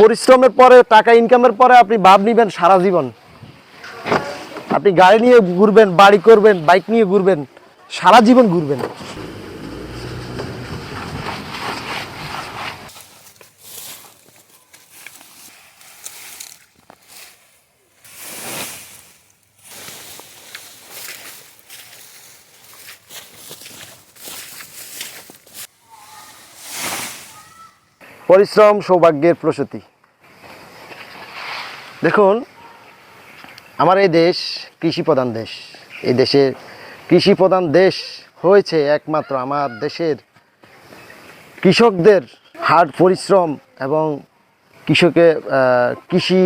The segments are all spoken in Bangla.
পরিশ্রমের পরে, টাকা ইনকামের পরে আপনি ভাব নিবেন সারা জীবন। আপনি গাড়ি নিয়ে ঘুরবেন, বাড়ি করবেন বাইক নিয়ে ঘুরবেন, সারা জীবন ঘুরবেন। পরিশ্রম, সৌভাগ্যের প্রসূতি। দেখুন, আমার এই দেশ কৃষি প্রধান দেশ। এই দেশে কৃষি প্রধান দেশ হয়েছে একমাত্র আমার দেশের কৃষকদের হার্ড পরিশ্রম এবং কৃষকে কৃষি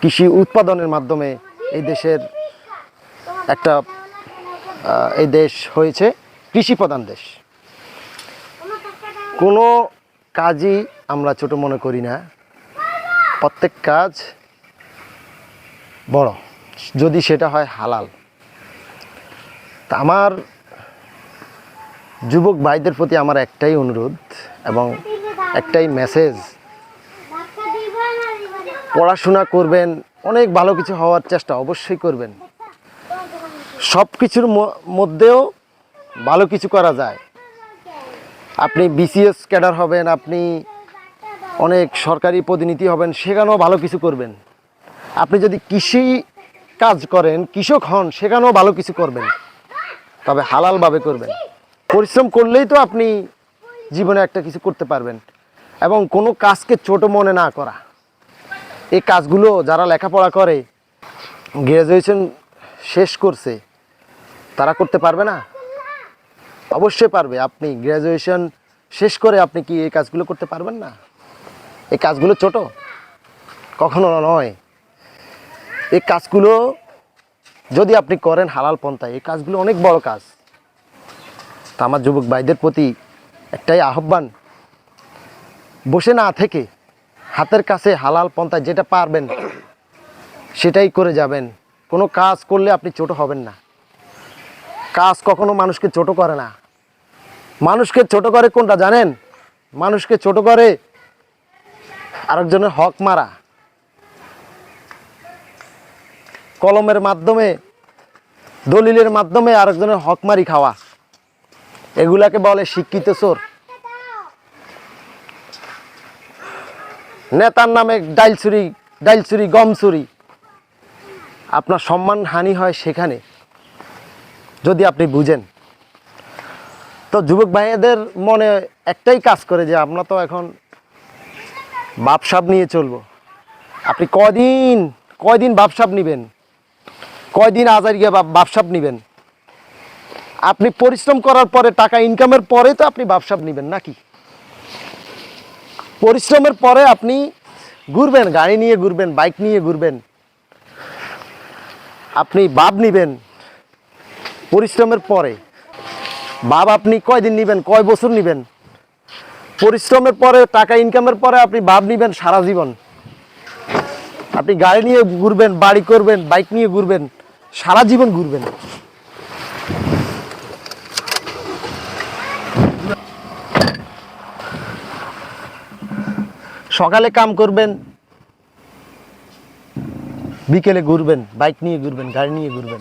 কৃষি উৎপাদনের মাধ্যমে এই দেশের একটা এই দেশ হয়েছে কৃষি প্রধান দেশ। কোনো কাজই আমরা ছোট মনে করি না। প্রত্যেক কাজ বড়। যদি সেটা হয় হালাল। তা আমার যুবক ভাইদের প্রতি আমার একটাই অনুরোধ এবং একটাই মেসেজ পড়াশোনা করবেন, অনেক ভালো কিছু হওয়ার চেষ্টা অবশ্যই করবেন। সব কিছুর মধ্যেও ভালো কিছু করা যায়। আপনি বিসিএস ক্যাডার হবেন, আপনি অনেক সরকারি প্রতিনিধি হবেন, সেখানেও ভালো কিছু করবেন। আপনি যদি কৃষি কাজ করেন, কৃষক হন, সেখানেও ভালো কিছু করবেন। তবে হালালভাবে করবেন। পরিশ্রম করলেই তো আপনি জীবনে একটা কিছু করতে পারবেন। এবং কোনো কাজকে ছোট মনে না করা। এই কাজগুলো যারা লেখাপড়া করে গ্র্যাজুয়েশন শেষ করছে, তারা করতে পারবে না? অবশ্যই পারবে। আপনি গ্র্যাজুয়েশন শেষ করে আপনি কি এই কাজগুলো করতে পারবেন না? এই কাজগুলো ছোট? কখনো নয়। এই কাজগুলো যদি আপনি করেন হালাল পন্থায়, এই কাজগুলো অনেক বড় কাজ। তা আমার যুবক ভাইদের প্রতি একটাই আহ্বান, বসে না থেকে হাতের কাছে হালাল পন্থায় যেটা পারবেন, সেটাই করে যাবেন। কোনো কাজ করলে আপনি ছোট হবেন না। কাজ কখনো মানুষকে ছোট করে না। মানুষকে ছোট করে কোনটা জানেন? মানুষকে ছোট করে আরেকজনের হক মারা। কলমের মাধ্যমে, দলিলের মাধ্যমে আরেকজনের হক মারি খাওয়া। এগুলাকে বলে শিক্ষিত চোর। নেতার নামে ডাইল চুরি ডাইল চুরি, গম চুরি। আপনার সম্মান হানি হয় সেখানে। যদি আপনি বুঝেন। তো যুবক ভাইদের মনে একটাই কাজ করে যে আমরা তো এখন বাপসাপ নিয়ে চলবো। আপনি কদিন কয়দিন বাপসাপ নেবেন? কয়দিন আজার গিয়ে বাপসাপ নেবেন? আপনি পরিশ্রম করার পরে টাকা ইনকামের পরে তো আপনি বাপসাপ নেবেন নাকি? পরিশ্রমের পরে আপনি ঘুরবেন, গাড়ি নিয়ে ঘুরবেন, বাইক নিয়ে ঘুরবেন। আপনি বাপ নিবেন। পরিশ্রমের পরে। বাপ আপনি কয়দিন নেবেন? কয় বছর নেবেন? পরিশ্রমের পরে, টাকা ইনকামের পরে আপনি ভাব নিবেন সারা জীবন। আপনি গাড়ি নিয়ে ঘুরবেন, বাড়ি করবেন বাইক নিয়ে ঘুরবেন, সারা জীবন ঘুরবেন। সকালে কাম করবেন, বিকেলে ঘুরবেন বাইক নিয়ে ঘুরবেন, গাড়ি নিয়ে ঘুরবেন।